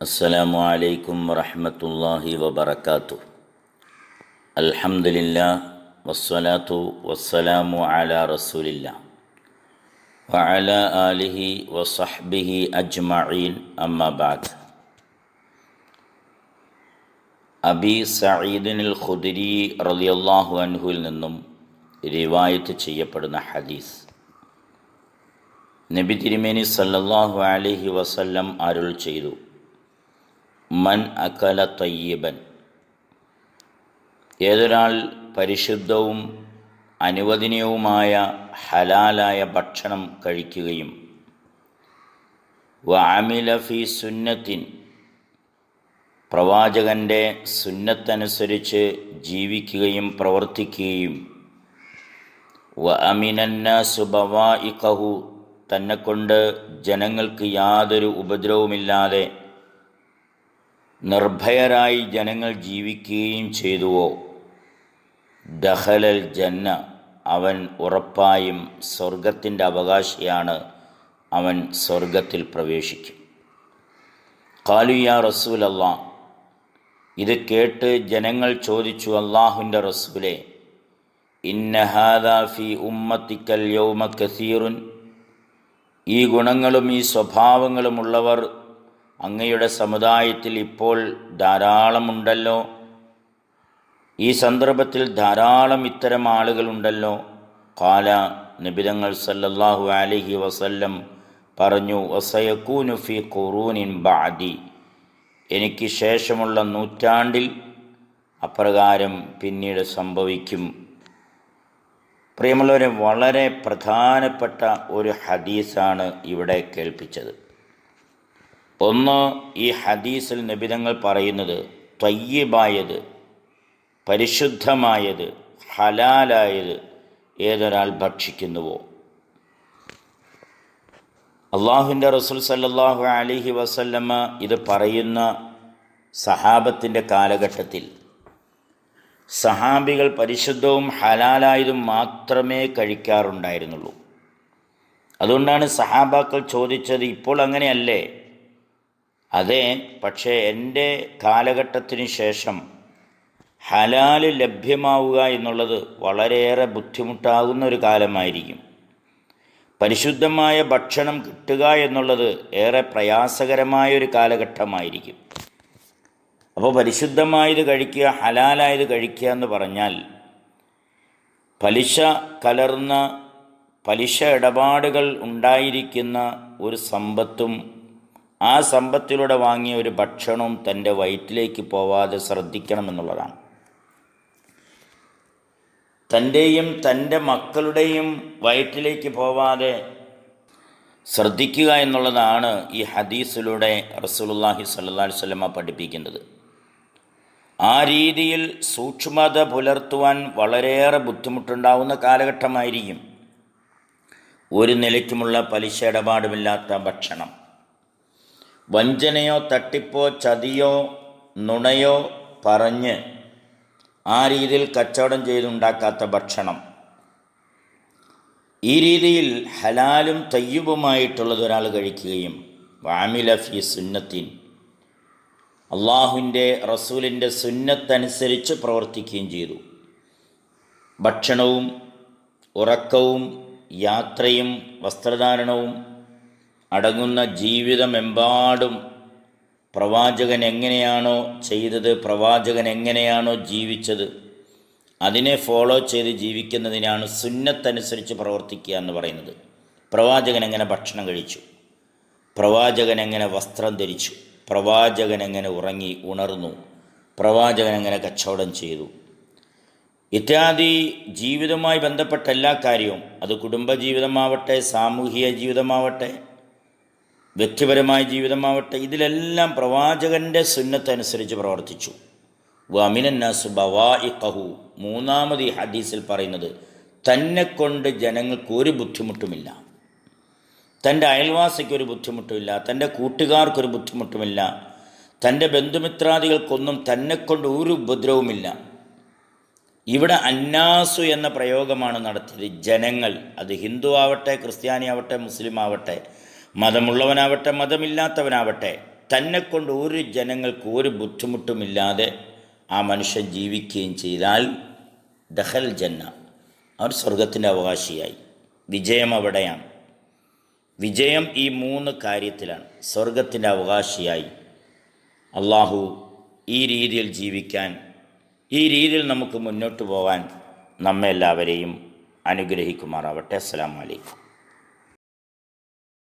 السلام عليكم ورحمة الله وبركاته الحمد لله والصلاة والسلام على رسول الله وعلى آله وصحبه أجمعين أما بعد അബി സഈദിനിൽ ഖുദരി റളിയല്ലാഹു അൻഹുവിൽ നിന്നും റിവായത്ത് ചെയ്യപ്പെടുന്ന ഹദീസ് നബി തിരുമേനി സല്ലല്ലാഹു അലൈഹി വസല്ലം അരുൾ ചെയ്തു മൻ അക്കല തയ്യബൻ. ഏതൊരാൾ പരിശുദ്ധവും അനുവദനീയവുമായ ഹലാലായ ഭക്ഷണം കഴിക്കുകയും വാമിലഫി സുന്നത്തിൻ പ്രവാചകന്റെ സുന്നത്തനുസരിച്ച് ജീവിക്കുകയും പ്രവർത്തിക്കുകയും വ അമിനന്ന സുബവായിക്കഹു തന്നെക്കൊണ്ട് ജനങ്ങൾക്ക് യാതൊരു ഉപദ്രവമില്ലാതെ നിർഭയരായി ജനങ്ങൾ ജീവിക്കുകയും ചെയ്തുവോ? ദഹലൽ ജന്ന അവൻ ഉറപ്പായും സ്വർഗത്തിന്റെ അവകാശിയാണ് അവൻ സ്വർഗത്തിൽ പ്രവേശിക്കും. കാലുയ അല്ലാ ഇത് കേട്ട് ജനങ്ങൾ ചോദിച്ചു അള്ളാഹുവിന്റെ റസൂലെ ഇന്നഹാദാഫി ഉമ്മത്തിക്കൽ യൗമ കസീറുൻ ഈ ഗുണങ്ങളും ഈ സ്വഭാവങ്ങളുമുള്ളവർ അങ്ങയുടെ സമുദായത്തിൽ ഇപ്പോൾ ധാരാളമുണ്ടല്ലോ. ഈ സന്ദർഭത്തിൽ ധാരാളം ഇത്തരം ആളുകളുണ്ടല്ലോ. കാല നിബിതങ്ങൾ സല്ലല്ലാഹു അലൈഹി വസല്ലം പറഞ്ഞു വസയക്കൂനു ഫി ഖുറൂനിൻ ബാദി എനിക്ക് ശേഷമുള്ള നൂറ്റാണ്ടിൽ അപ്രകാരം പിന്നീട് സംഭവിക്കും. പ്രിയമുള്ളവരെ വളരെ പ്രധാനപ്പെട്ട ഒരു ഹദീസാണ് ഇവിടെ കേൾപ്പിച്ചത്. ഒന്ന് ഈ ഹദീസിൽ നിബിതങ്ങൾ പറയുന്നത് തയ്യബായത് പരിശുദ്ധമായത് ഹലാലായത് ഏതൊരാൾ ഭക്ഷിക്കുന്നുവോ? അള്ളാഹുവിന്റെ റസൂൽ സല്ലാഹു അലിഹി വസല്ലമ്മ ഇത് പറയുന്ന സഹാബത്തിന്റെ കാലഘട്ടത്തിൽ സഹാബികൾ പരിശുദ്ധവും ഹലാലായതും മാത്രമേ കഴിക്കാറുണ്ടായിരുന്നുള്ളൂ. അതുകൊണ്ടാണ് സഹാബാക്കൾ ചോദിച്ചത് ഇപ്പോൾ അങ്ങനെയല്ലേ? അതെ പക്ഷേ എന്റെ കാലഘട്ടത്തിന് ശേഷം ഹലാൽ ലഭ്യമാവുക എന്നുള്ളത് വളരെയേറെ ബുദ്ധിമുട്ടാകുന്ന ഒരു കാലമായിരിക്കും. പരിശുദ്ധമായ ഭക്ഷണം കിട്ടുക എന്നുള്ളത് ഏറെ പ്രയാസകരമായ ഒരു കാലഘട്ടമായിരിക്കും. അപ്പോൾ പരിശുദ്ധമായത് കഴിക്കുക ഹലാലായത് കഴിക്കുക എന്ന് പറഞ്ഞാൽ പലിശ കലർന്ന പലിശ ഇടപാടുകൾ ഉണ്ടായിരിക്കുന്ന ഒരു സമ്പത്തും ആ സമ്പത്തിലൂടെ വാങ്ങിയ ഒരു ഭക്ഷണവും തന്റെ വയറ്റിലേക്ക് പോവാതെ ശ്രദ്ധിക്കണമെന്നുള്ളതാണ്. തന്റെയും തന്റെ മക്കളുടെയും വയറ്റിലേക്ക് പോവാതെ ശ്രദ്ധിക്കുക എന്നുള്ളതാണ് ഈ ഹദീസിലൂടെ റസൂലുള്ളാഹി സ്വല്ലല്ലാഹി വസല്ലമ പഠിപ്പിക്കുന്നത്. ആ രീതിയിൽ സൂക്ഷ്മത പുലർത്തുവാൻ വളരെയേറെ ബുദ്ധിമുട്ടുണ്ടാവുന്ന കാലഘട്ടമായിരിക്കും ഒരു നിലയ്ക്കുമുള്ള പലിശ ഇടപാടുമില്ലാത്ത ഭക്ഷണം. വഞ്ചനയോ തട്ടിപ്പോ ചതിയോ നുണയോ പറഞ്ഞ് ആ രീതിയിൽ കച്ചവടം ചെയ്തുണ്ടാക്കാത്ത ഭക്ഷണം. ഈ രീതിയിൽ ഹലാലും തയ്യുബുമായിട്ടുള്ളത് ഒരാൾ കഴിക്കുകയും വാമില ഫി സുന്നത്തിൻ. അള്ളാഹുവിന്റെ റസൂലിന്റെ സുന്നത്തനുസരിച്ച് പ്രവർത്തിക്കുകയും ചെയ്തു. ഭക്ഷണവും ഉറക്കവും യാത്രയും വസ്ത്രധാരണവും അടങ്ങുന്ന ജീവിതമെമ്പാടും പ്രവാചകൻ എങ്ങനെയാണോ ചെയ്തത് പ്രവാചകൻ എങ്ങനെയാണോ ജീവിച്ചത് അതിനെ ഫോളോ ചെയ്ത് ജീവിക്കുന്നതിനാണ് സുന്നത്തനുസരിച്ച് പ്രവർത്തിക്കുക എന്ന് പറയുന്നത്. പ്രവാചകൻ എങ്ങനെ ഭക്ഷണം കഴിച്ചു? പ്രവാചകൻ എങ്ങനെ വസ്ത്രം ധരിച്ചു? പ്രവാചകൻ എങ്ങനെ ഉറങ്ങി ഉണർന്നു? പ്രവാചകൻ എങ്ങനെ കച്ചവടം ചെയ്തു? ഇത്യാദി ജീവിതവുമായി ബന്ധപ്പെട്ട എല്ലാ കാര്യവും അത് കുടുംബജീവിതമാവട്ടെ സാമൂഹിക ജീവിതമാവട്ടെ വ്യക്തിപരമായ ജീവിതമാവട്ടെ ഇതിലെല്ലാം പ്രവാചകന്റെ സുന്നത്തനുസരിച്ച് പ്രവർത്തിച്ചു. വമിനന്നാസ് മൂന്നാമത് ഈ ഹദീസിൽ പറയുന്നത് തന്നെ കൊണ്ട് ജനങ്ങൾക്ക് ഒരു ബുദ്ധിമുട്ടുമില്ല. തന്റെ അയൽവാസിക്ക് ഒരു ബുദ്ധിമുട്ടുമില്ല തന്റെ കൂട്ടുകാർക്കൊരു ബുദ്ധിമുട്ടുമില്ല തന്റെ ബന്ധുമിത്രാദികൾക്കൊന്നും തന്നെക്കൊണ്ട് ഒരു ഉപദ്രവമില്ല. ഇവിടെ അന്നാസു എന്ന പ്രയോഗമാണ് നടത്തിയത്. ജനങ്ങൾ അത് ഹിന്ദു ആവട്ടെ ക്രിസ്ത്യാനി ആവട്ടെ മുസ്ലിം ആവട്ടെ മതമുള്ളവനാവട്ടെ മതമില്ലാത്തവനാവട്ടെ തന്നെ കൊണ്ട് ഒരു ജനങ്ങൾക്ക് ഒരു ബുദ്ധിമുട്ടുമില്ലാതെ ആ മനുഷ്യൻ ജീവിക്കുകയും ചെയ്താൽ ദഹൽ ജന്ന. അവർ സ്വർഗത്തിന്റെ അവകാശിയായി. വിജയം അവിടെയാണ്. വിജയം ഈ മൂന്ന് കാര്യത്തിലാണ്. സ്വർഗത്തിന്റെ അവകാശിയായി. അള്ളാഹു ഈ രീതിയിൽ ജീവിക്കാൻ ഈ രീതിയിൽ നമുക്ക് മുന്നോട്ട് പോകാൻ നമ്മെല്ലാവരെയും അനുഗ്രഹിക്കുമാറാവട്ടെ. അസ്സാം വലൈക്കും